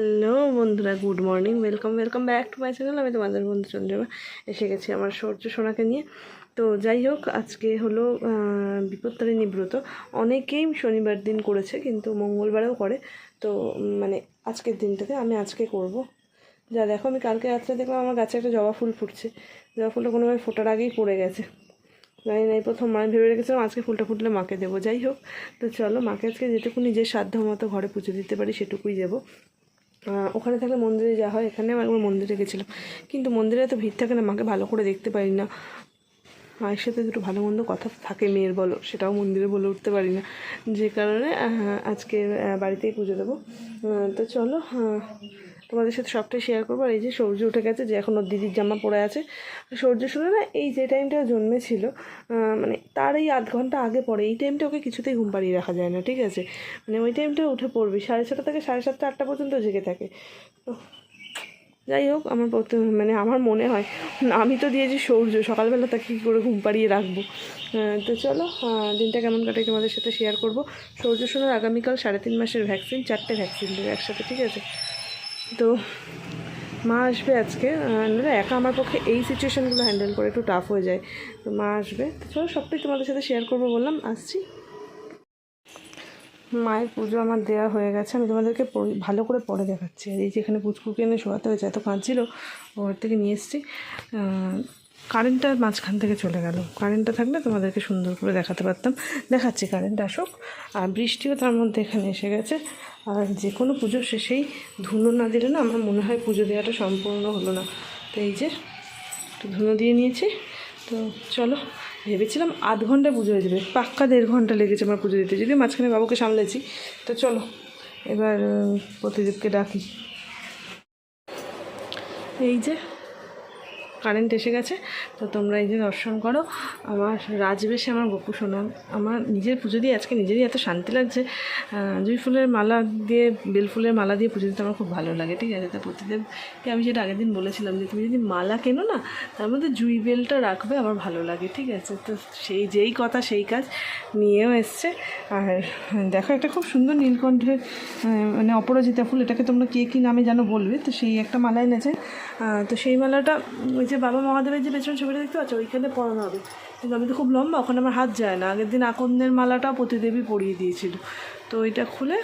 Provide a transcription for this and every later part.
Hello বন্ধুরা, good morning, welcome welcome back to my channel. আমি তোমাদের বন্ধু চন্দ্রমা এসে গেছি আমার সূর্য সোনাকে নিয়ে। তো যাই হোক, আজকে হলো বিপত্তারিণী ব্রত অনেকেই শনিবার দিন করেছে, কিন্তু মঙ্গলবারেও করে। তো মানে আজকের দিনটাতে আমি আজকে করব। যা দেখো, আমি কালকে রাত্রে দেখলাম আমার গাছে একটা জবা ফুল ফুটছে। জবা ফুলটা কোনোভাবে ফোটার আগেই পড়ে গেছে। জানি না, এই প্রথম মানে ভেবে রেখেছিলাম আজকে ফুলটা ফুটলে মাকে দেবো। যাই হোক, তো চলো, মাকে আজকে যেটুকু নিজের সাধ্য মতো ঘরে পুজো দিতে পারি, সেটুকুই দেবো। ওখানে থাকলে মন্দিরে যাওয়া হয়, এখানে আমি একবার মন্দিরে গেছিলাম। কিন্তু মন্দিরে এত ভিড় থাকে না, মাকে ভালো করে দেখতে পারি না। মায়ের সাথে দুটো ভালো মন্দ কথা থাকে, মেয়ের বলো, সেটাও মন্দিরে বলে উঠতে পারি না। যে কারণে আজকে বাড়িতেই পুজো দেবো। তো চলো তোমাদের সাথে সবটাই শেয়ার করব। আর এই যে সূর্য উঠে গেছে, যে এখন ওর দিদির জামা পরে আছে। সূর্য শুনে না এই যে টাইমটা জন্মেছিল মানে তার এই আধ ঘণ্টা আগে পরে, এই টাইমটা ওকে কিছুতেই ঘুম পাড়িয়ে রাখা যায় না, ঠিক আছে? মানে ওই টাইমটা উঠে পড়বি। সাড়ে ছটা থেকে সাড়ে সাতটা, আটটা পর্যন্ত জেগে থাকে। তো যাই হোক, আমার প্রথম মানে আমার মনে হয়, আমি তো দিয়েছি সূর্য, সকালবেলা তাকে কী করে ঘুম পাড়িয়ে রাখব? তো চলো দিনটা কেমন কাটে তোমাদের সাথে শেয়ার করব। সূর্য সোনার আগামীকাল সাড়ে তিন মাসের ভ্যাকসিন চারটে ভ্যাকসিন দেবে একসাথে, ঠিক আছে? তো মা আসবে আজকে একা আমার পক্ষে এই সিচুয়েশানগুলো হ্যান্ডেল করে একটু টাফ হয়ে যায়। তো মা আসবে। তো চলো সবটাই তোমাদের সাথে শেয়ার করব বললাম, আসছি। মায়ের পুজো আমার দেওয়া হয়ে গেছে, আমি তোমাদেরকে ভালো করে পরে দেখাচ্ছি। আর এই যে এখানে পুচকুকে এনে শোয়াতে হয়েছে, এত কাঁদছিল, ওর থেকে নিয়ে এসেছি। কারেন্টটা মাঝখান থেকে চলে গেল। কারেন্টটা থাকলে তোমাদেরকে সুন্দর করে দেখাতে পারতাম। দেখাচ্ছি কারেন্ট আসুক। আর বৃষ্টিও তার মধ্যে এখানে এসে গেছে। আর যে কোনো পুজো শেষেই ধুনো না দিলে না আমার মনে হয় পুজো দেওয়াটা সম্পূর্ণ হলো না। তো এই যে একটু ধুনো দিয়ে নিয়েছি। তো চলো ভেবেছিলাম আধ ঘণ্টা পুজো হয়ে যাবে। পাক্কা দেড় ঘণ্টা লেগেছে আমার পুজো দিতে। যদি মাঝখানে বাবুকে সামলেছি। তো চলো এবার উম, প্রতিদেবকে ডাকি। এই যে কারেন্ট এসে গেছে, তো তোমরা এই যে দর্শন করো। আমার রাজবেশে আমার গপু সোনা। আমার নিজের পুজো দিয়ে আজকে নিজেরই এত শান্তি লাগছে। জুঁই ফুলের মালা দিয়ে, বেল ফুলের মালা দিয়ে পুজো দিতে আমার খুব ভালো লাগে, ঠিক আছে? তো প্রতিদেবকে আমি যেটা আগের দিন বলেছিলাম যে, তুমি যদি মালা কেনো না, তার মধ্যে জুঁই বেলটা রাখবে আমার ভালো লাগে, ঠিক আছে? তো সেই যেই কথা, সেই কাজ নিয়েও এসছে। আর দেখো, একটা খুব সুন্দর নীলকণ্ঠের মানে অপরাজিতা ফুল, এটাকে তোমরা কে কী নামে যেন বলবে? তো সেই একটা মালা এনেছে। তো সেই মালাটা, ওই যে বাবা মহাদেবের যে পেছনে ছবিটা দেখতে পাচ্ছ, ওইখানে পরানো হবে। কিন্তু আমি তো খুব লম্বা, ওখানে আমার হাত যায় না। আগের দিন আকন্দের মালাটা প্রতিদেবী পরিয়ে দিয়েছিল। তো ওইটা খুলে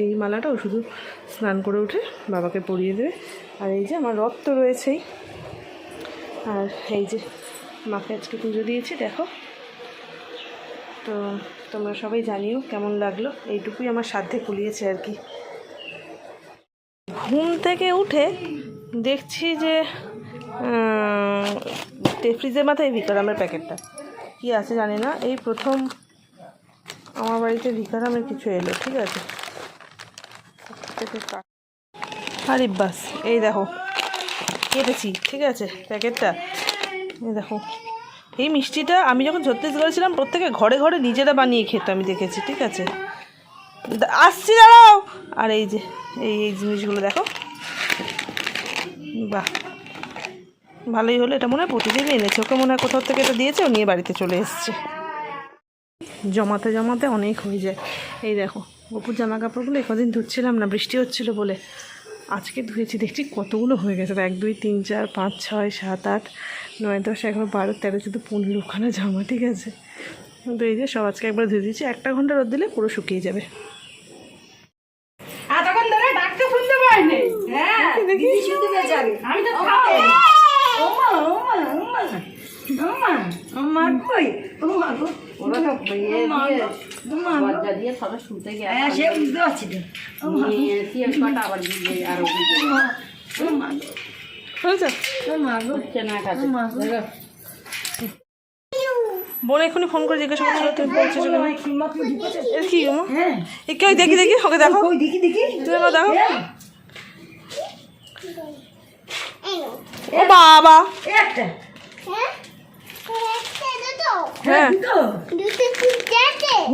এই মালাটা শুধু স্নান করে উঠে বাবাকে পরিয়ে দেবে। আর এই যে আমার রথ তো রয়েছেই। আর এই যে মাকে আজকে পুজো দিয়েছি, দেখো। তো তোমরা সবাই জানিও কেমন লাগল। এইটুকুই আমার সাধ্যে কুলিয়েছে আর কি। ঘুম থেকে উঠে দেখছি যে ফ্রিজের মাথায় ভিকারামের প্যাকেটটা। কী আছে জানি না। এই প্রথম আমার বাড়িতে ভিকারামের কিছু এলো, ঠিক আছে? আরে বাস, এই দেখো, কেটেছি, ঠিক আছে, প্যাকেটটা। এই দেখো, এই মিষ্টিটা আমি যখন ছত্তিশগড়ে ছিলাম, প্রত্যেকে ঘরে ঘরে নিজেরা বানিয়ে খেত, আমি দেখেছি, ঠিক আছে? আসছি, দাঁড়াও। আর এই যে, এই এই জিনিসগুলো দেখো। বাহ। ভালোই হলো এটা মনে হয় প্রতিদিনই এনেছে। ওকে মনে হয় কোথাও থেকে এটা দিয়েছে ও নিয়ে বাড়িতে চলে এসছে। জমাতে জমাতে অনেক হয়ে যায়। এই দেখো অপুর জামা কাপড়গুলো একদিন ধুচ্ছিলাম না বৃষ্টি হচ্ছিল বলে। আজকে ধুয়েছি দেখছি কতগুলো হয়ে গেছে। এক দুই তিন চার পাঁচ ছয় সাত আট নয় দশ এগারো বারো তেরো চোদ্দ পনেরোখানা জামা ঠিক আছে। তো এই যে সব আজকে একবার ধুয়ে দিয়েছি একটা ঘণ্টা রোদ দিলে পুরো শুকিয়ে যাবে। হ্যাঁ আমি তো ওমা ওমা ওমা ওমা ওমা কই ওমা গো ওরা তো ইয়ে ওমা দিয়ে ওমা দরজা দিয়ে সবাই শুতে গেছে হ্যাঁ সে বুঝতে পারছি তো কটা আবার দিয়ে আর ওমা গো বোন এখনই ফোন করে জিজ্ঞাসা করছিল তুমি বলছো? কি? হ্যাঁ। দেখি দেখি ওকে দেখো। দেখি দেখি তুমি দেখো। হ্যাঁ। ও বাবা। হ্যাঁ?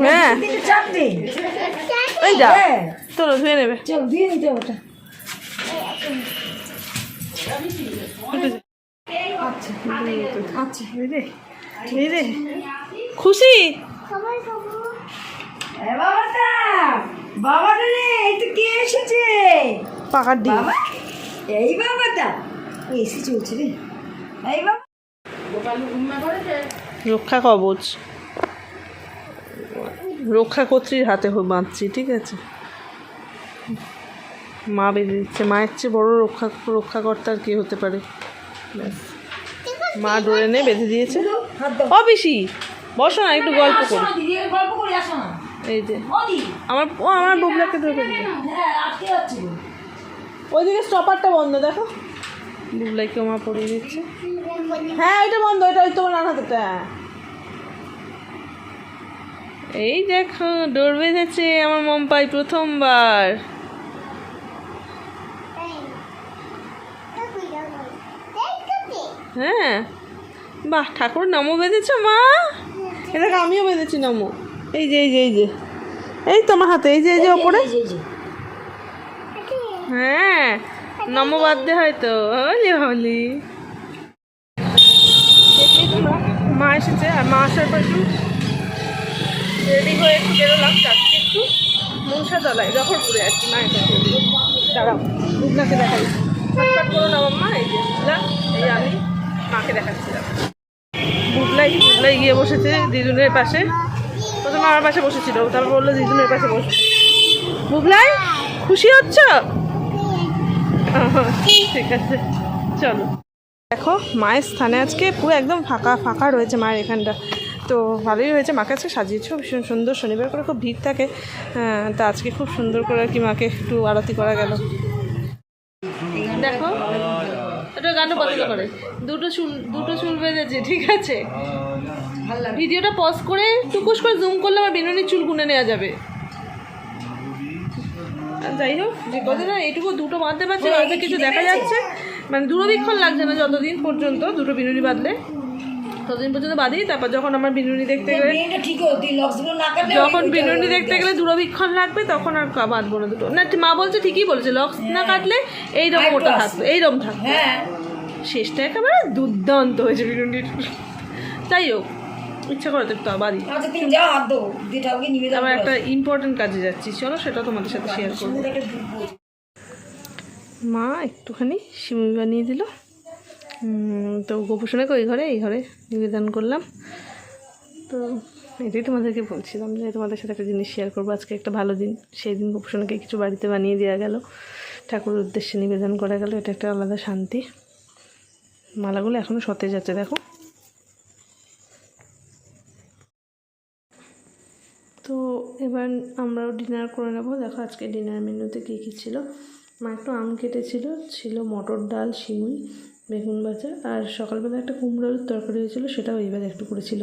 হ্যাঁ। তিনটে যা। হ্যাঁ। ধুয়ে নেবে। চল দিয়ে নিতে ওটা। আচ্ছা আচ্ছা খুশি? বাবাটা রে এই তো কে এসেছে? পাকার এই বাবাটা। এসি চলছে রে। এই রক্ষা কবচ। রক্ষা কর্ত্রীর হাতে বাঁধছি ঠিক আছে? মা বেঁধে দিচ্ছে। মায়ের চেয়ে বড় রক্ষা রক্ষাকর্তা আর কি হতে পারে। মা ডোরে নে বেঁধে দিয়েছে। দাও। বসো না একটু গল্প করি। এই যে। আমার ও আমার বুবলাকে ধরে হ্যাঁ ওইদিকে স্টপারটা বন্ধ দেখো। বুবলাইকে মা পড়িয়ে দিচ্ছে। হ্যাঁ ওইটা বন্ধ ওইটা ওই তোমার নানা হাতেটা এই দেখো ডোর বেঁধেছে আমার মম্পাই প্রথমবার। হ্যাঁ বাহ ঠাকুর নমো বেঁধেছ মা? এটাকে আমিও বেঁধেছি নমো। এই যে এই যে এই যে। এই তোমার হাতে এই যে এই যে ওপরে। হ্যাঁ নমো বাদ হয়তো। হলি হলি। মা এসেছে, আর মা আসার পর একটু রেডি হয়ে একটু বেরোলাম, যাচ্ছি একটু মনসাতলায় জফরপুরে আর কি মায়ের কাছে দাঁড়াও বুবলাকে দেখাই। ফটফট করো না মাম্মা এই যে এই আমি মাকে দেখাচ্ছিলাম। বুবলাই বুবলাই গিয়ে বসেছে দিদুনের পাশে। প্রথমে আমার পাশে বসেছিল, তারপর বলল, দিদুনের পাশে বসে। বুবলাই খুশি হচ্ছ? ঠিক আছে, চলো। দেখো, মায়ের স্থানে আজকে পুরো একদম ফাঁকা ফাঁকা রয়েছে মায়ের এখানটা। তো ভালোই হয়েছে মাকে আজকে সাজিয়েছো, ভীষণ সুন্দর, শনিবার করে খুব ভিড় থাকে। তা আজকে খুব সুন্দর করে আর কি মাকে একটু আরতি করা গেল। দেখো, এটা গানও পছন্দ করে? দুটো চুল দুটো চুল বেঁধেছে, ঠিক আছে? ভিডিওটা পজ করে টুকুস করে জুম করলে আমার বেনুনির চুল গুনে নেওয়া যাবে। যাই হোক যে কথা না এইটুকু দুটো বাঁধতে পারছে বাঁধতে কিছু দেখা যাচ্ছে। মানে দূরবীক্ষণ লাগছে না যতদিন পর্যন্ত দুটো বিনুনি বাঁধলে। ততদিন পর্যন্ত বাঁধি তারপর যখন আমার বিনুনি দেখতে গেলে যখন বিনুনি দেখতে গেলে দূরবীক্ষণ লাগবে তখন আর বাঁধবো না দুটো। না মা বলছে ঠিকই বলছে লক্স না কাটলে এইরকম ওটা। থাকবে এইরকম থাকবে। হ্যাঁ। শেষটা একেবারে দুর্দান্ত হয়েছে বিনুনির। যাই হোক ইচ্ছা করে তো একটু বাড়ি। আচ্ছা নিবেদন আবার একটা ইম্পর্টেন্ট কাজে যাচ্ছি। চলো সেটা তোমাদের সাথে শেয়ার করব। মা একটুখানি সিমুই বানিয়ে দিল। তো গোপুসোনাকে ওই ঘরে এই ঘরে নিবেদন করলাম। তো এটাই তোমাদেরকে বলছিলাম যে তোমাদের সাথে একটা জিনিস শেয়ার করব। আজকে একটা ভালো দিন। সেই দিন গোপুসোনাকে কিছু বাড়িতে বানিয়ে দেওয়া গেল। ঠাকুরের উদ্দেশ্যে নিবেদন করা গেল। এটা একটা আলাদা শান্তি। মালাগুলো এখনও সতেজ আছে দেখো তো এবার আমরাও ডিনার করে নেব। দেখো আজকে ডিনার মেনুতে কী কী ছিল। মা একটু আম কেটেছিল, ছিল মটর ডাল, শিমুই, বেগুন ভাজা আর সকালবেলা একটা কুমড়োর তরকারি হয়েছিল, সেটাও এবার একটু করেছিল।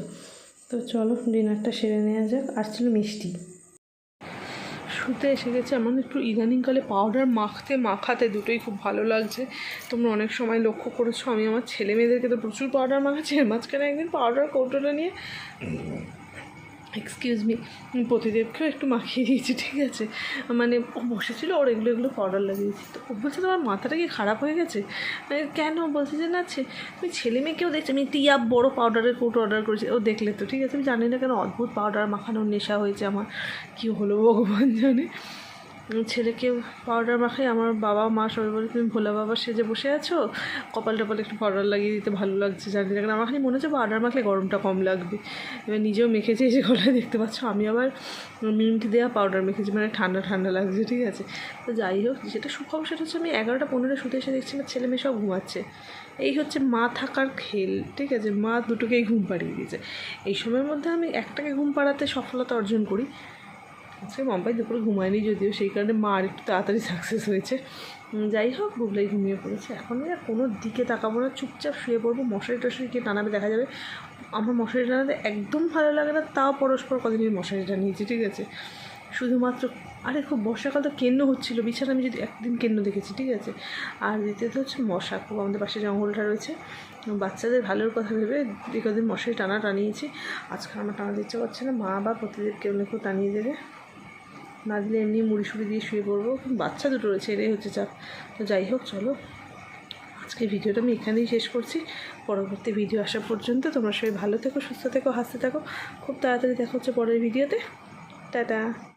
তো চলো ডিনারটা সেরে নেওয়া যাক। আর ছিল মিষ্টি। শুতে এসে গেছে আমার একটু ইদানিংকালে পাউডার মাখতে মাখাতে দুটোই খুব ভালো লাগছে। তোমরা অনেক সময় লক্ষ্য করেছ, আমি আমার ছেলে মেয়েদেরকে তো প্রচুর পাউডার মাখাচ্ছি মাঝখানে একদিন পাউডার কৌটোটা নিয়ে এক্সকিউজ মি প্রতিদেবকেও একটু মাখিয়ে দিয়েছি ঠিক আছে? মানে ও বসেছিল ওর এগুলো এগুলো পাউডার লাগিয়েছি। তো ও বলছে তোমার মাথাটা কি খারাপ হয়ে গেছে? আমি, কেন? বলছে যে না তুমি ছেলে মেয়েকেও দেখছি আমি টিয়া বড় পাউডারের কোট অর্ডার করেছি। ও দেখলে তো ঠিক আছে? আমি জানি না কেন অদ্ভুত পাউডার মাখানোর নেশা হয়েছে আমার। কী হলো ভগবান জানে? ছেলেকে পাউডার মাখাই, আমার বাবা, মা সবাই বলে, তুমি ভোলা বাবা সেজে বসে আছো? কপাল টপাল একটু পাউডার লাগিয়ে দিতে ভালো লাগছে, জানি না আমার খালি মনে হচ্ছে পাউডার মাখলে গরমটা কম লাগবে। এবার নিজেও মেখেছি যে গলায়, দেখতে পাচ্ছ? আমি আবার মিন্ট দেওয়া পাউডার মেখেছি মানে ঠান্ডা ঠান্ডা লাগছে, ঠিক আছে? তো যাই হোক, যেটা সুখবর সেটা হচ্ছে আমি এগারোটা পনেরো শুতে এসে দেখছি আমার ছেলে মেয়ে সব ঘুমাচ্ছে। এই হচ্ছে মা থাকার খেল, ঠিক আছে? মা দুটোকেই ঘুম পাড়িয়ে দিয়েছে। এই সময়ের মধ্যে আমি একটাকে ঘুম পাড়াতে সফলতা অর্জন করি। আজকে মাম্পাই দুপুরে ঘুমায়নি যদিও, সেই কারণে মা আর একটু তাড়াতাড়ি সাকসেস হয়েছে। যাই হোক, গুগলাই ঘুমিয়ে পড়েছে। এখন আর কোনো দিকে তাকাবো না, চুপচাপ শুয়ে পড়ব, মশারি টশারি কে টানাবে দেখা যাবে। আমার মশারি টানাতে একদম ভালো লাগে না, তাও পরস্পর কদিন আমি মশারিটা নিয়েছি ঠিক আছে? শুধুমাত্র, আরে খুব বর্ষাকাল তো কেন্দ্র হচ্ছিল, বিছানা আমি যদি একদিন কেন্দ্র দেখেছি, ঠিক আছে? আর দ্বিতীয়ত হচ্ছে মশা, খুব আমাদের পাশে জঙ্গলটা রয়েছে। বাচ্চাদের ভালোর কথা ভেবে কদিন মশারি টানা টানিয়েছি। আজকে আমার টানাতে ইচ্ছা করছে না, মা বা প্রতিদিন কেউ না কেউ টানিয়ে দেবে। না দিলে এমনি মুড়ি সুড়ি দিয়ে শুয়ে পড়ব। বাচ্চা দুটো রয়েছে এটাই হচ্ছে চাপ। তো যাই হোক, চলো। আজকে ভিডিওটা আমি এখানেই শেষ করছি। পরবর্তী ভিডিও আসা পর্যন্ত তোমরা সবাই ভালো থেকো, সুস্থ থেকো, হাসতে থাকো। খুব তাড়াতাড়ি দেখা হচ্ছে পরের ভিডিওতে। টাটা।